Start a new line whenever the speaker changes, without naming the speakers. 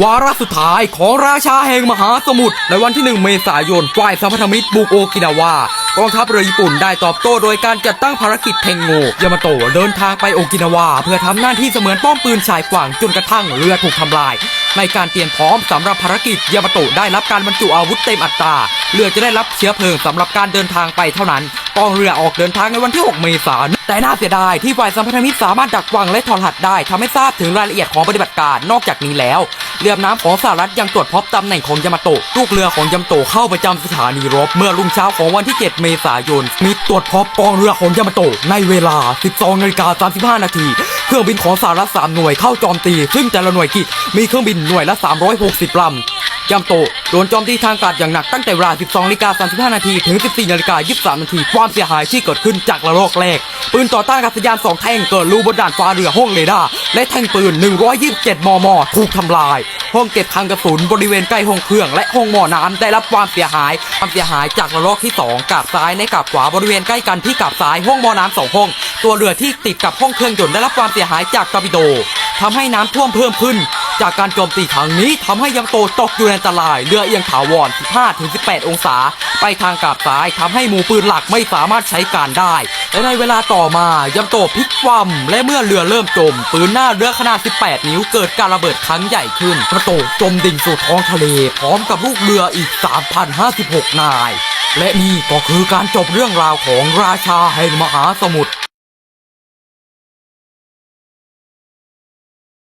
วาระสุดท้ายของราชาแห่งมหาสมุทรในวันที่ 1 เมษายนฝ่ายสัมพันธมิตรบุกโอกินาวากองทัพเรือญี่ปุ่นได้ตอบโต้โดยการจัดตั้งภารกิจเทงโงยามาโตะเดินทางไปโอกินาวา เพื่อทำหน้าที่เสมือนป้อมปืนชายฝั่งจนกระทั่งเรือถูกทำลาย ในการเตรียมพร้อมสำหรับภารกิจยามาโตะได้รับการบรรจุอาวุธเต็มอัตราเรือจะได้รับเชื้อเพลิงสำหรับการเดินทางไปเท่านั้นกองเรือออกเดินทางในวันที่ 6 เมษายน แต่น่าเสียดายที่ฝ่ายสัมพันธมิตรสามารถดักฟังและถอนหัดได้ทำให้ทราบถึงรายละเอียดของปฏิบัติการ นอกจากนี้แล้ว เรือดำน้ำของสหรัฐยังตรวจพบตำแหน่งของยามาโตะลูกเรือของยามาโตะเข้าประจำสถานีรบ เมื่อรุ่งเช้าของวันที่ 7 เมษายน มีตรวจพบกองเรือของยามาโตะในเวลา 12นาฬิกา35 นาทีเครื่องบินของสหรัฐ3หน่วยเข้าโจมตี ซึ่งแต่ละหน่วยกิจมีเครื่องบินหน่วยละ 360ลำ ยามโตโดนโจมตีทางกาศอย่างหนักตั้งแต่เวลา 12นาฬิกา35 นาทีถึง 14นาฬิกา23 นาที ความเสียหายที่เกิดขึ้นจากระลอกแรก ปืนต่อต้านอากาศยาน2แท่งเกิดรูบนด่านฟ้าเรือห้องเรดาร์และแท่งปืน 127 มม ถูกทำลาย ห้องเก็บคลังกระสุนบริเวณใกล้ห้องเครื่อง และห้องหม้อน้ำได้รับความเสียหาย ความเสียหายจากระลอกที่ 2กาบซ้ายและกาบขวาบริเวณใกล้กันที่กาบซ้ายห้องหม้อน้ำสองห้อง ตัวเรือที่ติดกับห้องเครื่องยนต์ได้รับความเสียหายจากตอร์ปิโดทำให้น้ำท่วมเพิ่มขึ้น จากการโจมตีครั้งนี้ทำให้ยามโตตกอยู่ในอันตรายเรือเอียงถาวร 15-18 องศา ไปทางกาบซ้ายทำให้หมู่ปืนหลักไม่สามารถใช้การได้ และในเวลาต่อมายามโตพลิกคว่ำและเมื่อเรือเริ่มจม ปืนหน้าเรือขนาด 18 นิ้วเกิดการระเบิดครั้งใหญ่ขึ้นยามโตจมดิ่งสู่ท้องทะเล พร้อมกับลูกเรืออีก 3,056 นาย และนี่ก็คือการจบเรื่องราวของราชาแห่งมหาสมุทร